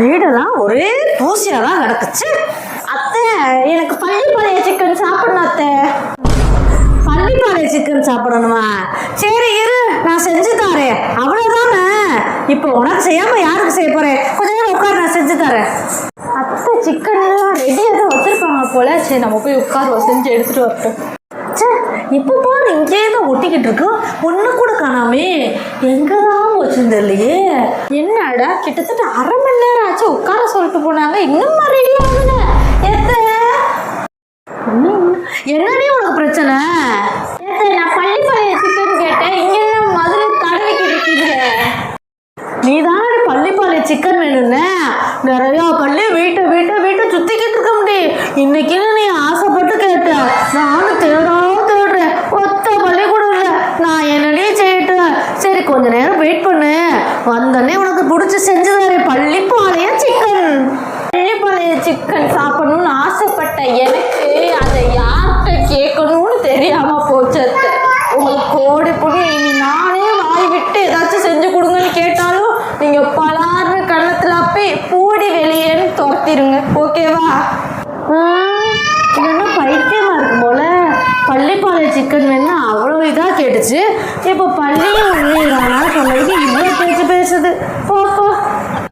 வீடெல்லாம் ஒரே பூசியாக தான் கிடக்குச்சு அத்தை எனக்கு பள்ளிப்பாளைய சிக்கன் சாப்பிடணும் அத்தை. பள்ளிப்பாளைய சிக்கன் சாப்பிடணுமா? சரி இரு நான் செஞ்சு தரேன். அவ்வளோதானே இப்போ உனக்கு செய்யாம யாருக்கு செய்ய போறேன்? கொஞ்ச நேரம் உட்கார் நான் செஞ்சு தரேன். அத்தை சிக்கன் ரெடியாக தான் வச்சுருப்பாங்க போல. சரி நம்ம போய் உட்கார் செஞ்சு எடுத்துகிட்டு வரட்டும். இப்போ பாரு இங்கேயே தான் ஒட்டிக்கிட்டு இருக்கு. ஒன்று கூட காணாமே. எங்கே தான் போச்சுன்னு தெரியலையே. என்னடா கிட்டத்தட்ட அரை மணி நேரம் ஆச்சு உட்கார சொல்லிட்டு போனாங்க. இன்னும் ரெடி ஆகல. எத்த என்னடி உனக்கு பிரச்சனை? எத்த நான் பள்ளிப்பாளைய சிக்கன் கேட்டேன். இங்கே மதுரை தடவிக்கிட்டு இருக்கீங்க நீ தானே பள்ளிப்பாளைய சிக்கன் வேணும்னு. நிறையா பள்ளி வீட்டை வீட்டை வீட்டை கொஞ்ச நேரம் வெயிட் பண்ணு. வந்தோடனே உனக்கு பிடிச்சி செஞ்சு தரேன் பள்ளிப்பாளைய சிக்கன் பள்ளிப்பாளைய சிக்கன் சாப்பிடணும்னு ஆசைப்பட்ட எனக்கு அதை யார்கிட்ட கேட்கணும்னு தெரியாம போச்சு. உங்களுக்கு கோடி புண்ணியம். இனி நானே வாய் விட்டு ஏதாச்சும் செஞ்சு கொடுங்கன்னு கேட்டாலும் நீங்க பலாறு கண்ணத்துல அப்பே பூடி வெளியேன்னு துரத்திடுங்க ஓகேவா என்ன பைத்தியமா இருக்கும் போல. பள்ளிப்பாளைய சிக்கன் வேணா கேட்டுச்சு. இப்போ பள்ளியும் உள்ளீரானா சொன்னதுக்கு